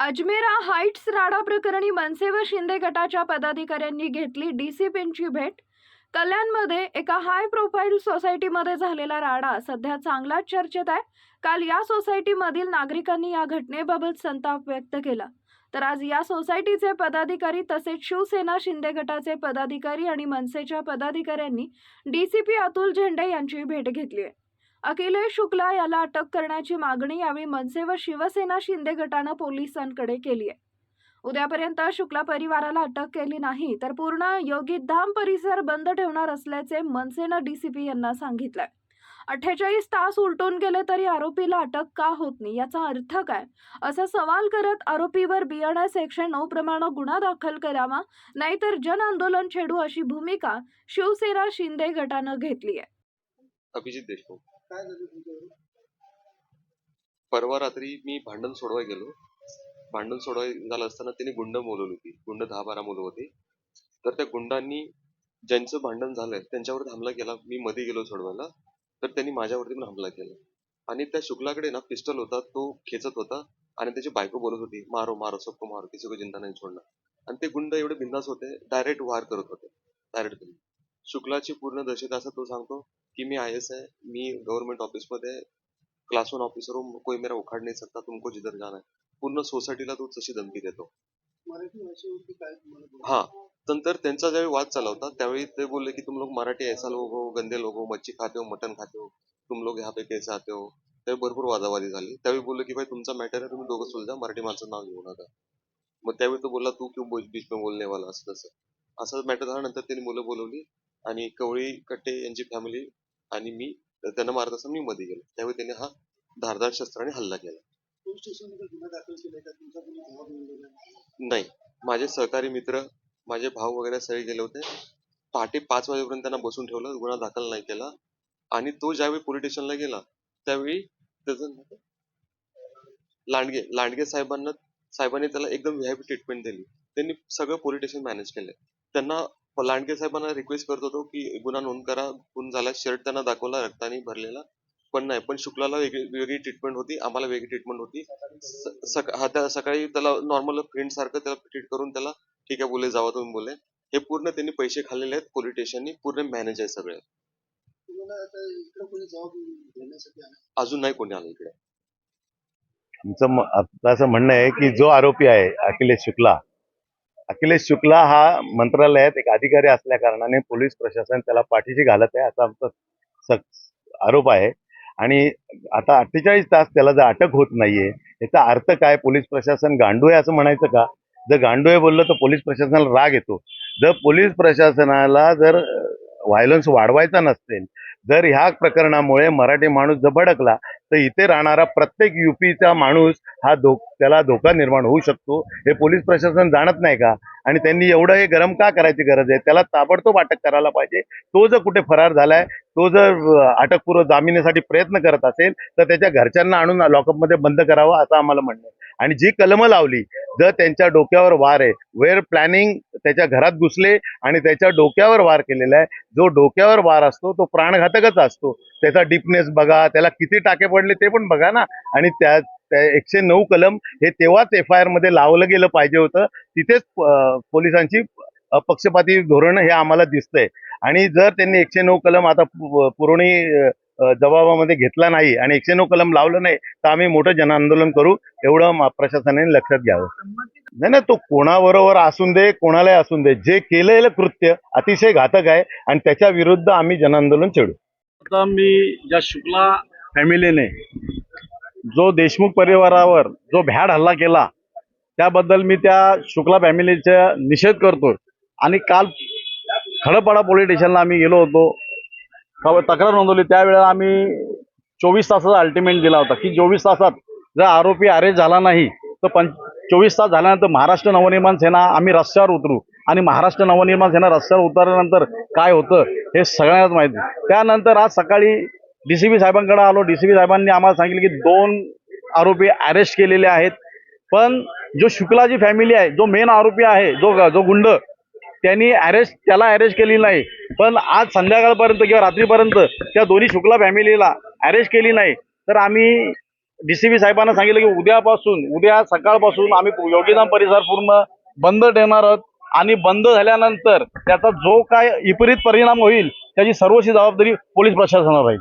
Ajmera heights राडा प्रकरणी मनसे व शिंदे गटाच्या पदाधिकाऱ्यांनी घेतली डी सी पींची भेट. कल्याणमध्ये एका हाय प्रोफाईल सोसायटीमध्ये झालेला राडा सध्या चांगलाच चर्चेत आहे. काल या सोसायटीमधील नागरिकांनी या घटनेबाबत संताप व्यक्त केला. तर आज या सोसायटीचे पदाधिकारी तसेच शिवसेना शिंदे गटाचे पदाधिकारी आणि मनसेच्या पदाधिकाऱ्यांनी डी सी पी अतुल झेंडे यांची भेट घेतली आहे. अखिलेश शुक्ला याला अटक करण्याची मागणी यावेळी मनसे व शिवसेना शिंदे गटानं पोलिसांकडे केली आहे. उद्यापर्यंत शुक्ला परिवाराला अटक केली नाही तर पूर्ण योगी धाम परिसर बंद ठेवणार असल्याचे मनसेनं डीसीपी यांना सांगितलंय. अठ्ठेचाळीस तास उलटून गेले तरी आरोपीला अटक का होत नाही याचा अर्थ काय? असा सवाल करत आरोपीवर बियाण्यास एकशे नऊ प्रमाणे गुन्हा दाखल करावा नाहीतर जन आंदोलन छेडू अशी भूमिका शिवसेना शिंदे गटानं घेतली आहे. अभिजित देशमुख. काय झालं तुमच्यावर परवा रात्री मी भांडण सोडवाय गेलो. भांडण सोडवाय झालं असताना त्यांनी गुंड बोलवली होती. गुंड दहा बारा मुलं होती. तर त्या गुंडांनी ज्यांचं भांडण झालंय त्यांच्यावरती हमला केला. मी मध्ये गेलो सोडवायला. तर त्यांनी माझ्यावरती पण हमला केला. आणि त्या शुक्लाकडे ना पिस्टल होता तो खेचत होता आणि त्याची बायको बोलत होती मारो मारो सबको मारो किसी को जिंदा नाही सोडणार आणि ते गुंड एवढे बिंदास होते डायरेक्ट वार करत होते. डायरेक्ट शुक्लाची पूर्ण दहशत असं तो सांगतो कि मैं आई है मी गवर्नमेंट ऑफिसमध्ये क्लास वन ऑफिसर हूँ. कोई मेरा उखाड़ नहीं सकता. तुमको जिधर जाना है. पूर्ण सोसायटीला तो तशी धमकी देतो. हा. नंतर त्यांचा ज्यावेळी वाद चालला होता त्यावेळी ते बोलले की तुम लोग मराठी ऐसा लोग हो गंदे लोग हो मच्छी खाते हो मटन खाते हो. तुम लोग यहाँ पे कैसे आते हो? त्यावेळी भरपूर वादावादी झाली. त्यावेळी बोलले की भाई तुमचा मॅटर आहे. तुम्ही दोघं सुलझा. मराठी माणसं नाव घेऊ नका. मग त्यावेळी तो बोलला तू क्यों बीच मे बोलने वाला असं तसं. असं मॅटर झाल्यानंतर त्यांनी मुलं बोलवली. आणि कवळी कट्टे यांची फॅमिली आणि मी त्यांना मारत असताना मी मध्ये गेलो. त्यावेळी त्यांनी हा धारदार शस्त्राने हल्ला केला. नाही? माझे सहकारी मित्र माझे भाऊ वगैरे सगळे गेले होते. पहाटे पाच वाजेपर्यंत त्यांना बसून ठेवलं. गुन्हा दाखल नाही केला. आणि तो ज्यावेळी पोलीस स्टेशनला गेला त्यावेळी त्याचं? लांडगे लांडगे साहेबांना साहेबांनी त्याला एकदम व्हीआयपी ट्रीटमेंट दिली. त्यांनी सगळं पोलीस स्टेशन मॅनेज केलंय त्यांना लांडगे साहेबांना रिक्वेस्ट करत होतो की गुन्हा नोंद करा. खून झाला शर्ट त्यांना दाखवला रक्ताने भरलेला. पण नाही पण शुक्लाला वेगळी वेगळी ट्रीटमेंट होती. आम्हाला वेगळी ट्रीटमेंट होती. सका- हा सकाळी त्याला नॉर्मल फ्रेंड सारखं त्याला ट्रीट करून त्याला ठीक आहे बोले जावा तुम्ही बोले हे पूर्ण त्यांनी पैसे खाल्लेले आहेत पोलीस स्टेशननी पूर्ण मॅनेज आहे सगळे. तुम्हाला आता इकडे कोणी जबाब देण्यासाठी आलं? अजून नाही कोणी आलं इकडे. आमचं असं म्हणणं आहे की जो आरोपी आहे अखिलेश शुक्ला अखिलेश शुक्ला हा मंत्रालयात एक अधिकारी असल्या कारणाने पोलीस प्रशासन त्याला पाठीशी घालत आहे असा आमचा स- आरोप आहे. आणि आता अठ्ठेचाळीस तास त्याला जर अटक होत नाहीये याचा अर्थ काय? पोलीस प्रशासन गांडू आहे असं म्हणायचं का? जर गांडू आहे बोललं तर पोलीस प्रशासनाला राग येतो. जर पोलीस प्रशासनाला जर व्हायलन्स वाढवायचा नसेल जर ह्या प्रकरणामुळे मराठी माणूस जर भडकला तर इथे राहणारा प्रत्येक युपीचा माणूस हा धो त्याला धोका निर्माण होऊ शकतो. हे पोलीस प्रशासन जाणत नाही का? आणि त्यांनी एवढं हे गरम का करायची गरज आहे? त्याला ताबडतोब अटक करायला पाहिजे. तो जर कुठे फरार झालाय तो जर अटकपूर्व जामिनीसाठी प्रयत्न करत असेल तर त्याच्या घरच्यांना आणून लॉकअपमध्ये बंद करावं असं आम्हाला म्हणणं आहे. आणि जी कलमं लावली जर त्यांच्या डोक्यावर वार आहे वेअर प्लॅनिंग त्याच्या घरात घुसले आणि त्याच्या डोक्यावर वार केलेला आहे जो डोक्यावर वार असतो तो प्राणघातकच असतो. त्याचा डीपनेस बघा त्याला किती टाके पडले ते पण बघा ना. आणि त्या एकशे नऊ कलम हे तेव्हाच एफ आय आरमध्ये लावलं गेलं पाहिजे होतं. तिथेच पोलिसांची पक्षपाती धोरण हे आम्हाला दिसतंय. आणि जर त्यांनी एकशे नऊ कलम आता पु- पुरवणी जबाबामध्ये घेतला नाही आणि एकशे नऊ कलम लावलं नाही तर आम्ही मोठं जनआंदोलन करू एवढं प्रशासनाने लक्षात घ्यावं. नाही ना तो कोणाबरोबर असून दे कोणालाही असून दे जे केलेलं कृत्य अतिशय घातक आहे आणि त्याच्या विरुद्ध आम्ही जनआंदोलन छेडू आता मी ज्या शुक्ला फॅमिलीने जो देशमुख परिवारावर जो भ्याड हल्ला केला त्याबद्दल मी त्या शुक्ला फॅमिलीचा निषेध करतोय. आणि काल खडपाडा पोलीस स्टेशनला आम्ही गेलो होतो. तक्रार नोंदवली. त्यावेळेला आम्ही चोवीस तासाचा अल्टिमेट दिला होता की चोवीस तासात जर आरोपी अरेस्ट झाला नाही तर पं चोवीस तास झाल्यानंतर महाराष्ट्र नवनिर्माण सेना आम्ही रस्त्यावर उतरू. आणि महाराष्ट्र नवनिर्माण सेना रस्त्यावर उतरल्यानंतर काय होतं हे सगळ्यांनाच माहिती. त्यानंतर आज सकाळी डी सी बी साहेबांकडे आलो. डीसीबी साहेबांनी आम्हाला सांगितलं की दोन आरोपी अरेस्ट केलेले आहेत. पण जो शुक्लाची फॅमिली आहे जो मेन आरोपी आहे जो जो गुंड त्यांनी अरेस्ट त्याला अरेस्ट केलेली नाही. पण आज संध्याकाळपर्यंत किंवा रात्रीपर्यंत त्या दोन्ही शुक्ला फॅमिलीला अरेस्ट केली नाही. तर आम्ही डीसीबी साहेबांना सांगितलं की उद्यापासून उद्या सकाळपासून आम्ही योगीधाम परिसर पूर्ण बंद ठेवणार आहोत. आणि बंद झाल्यानंतर त्याचा जो काय विपरीत परिणाम होईल त्याची सर्वशी जबाबदारी पोलीस प्रशासनावर राहील.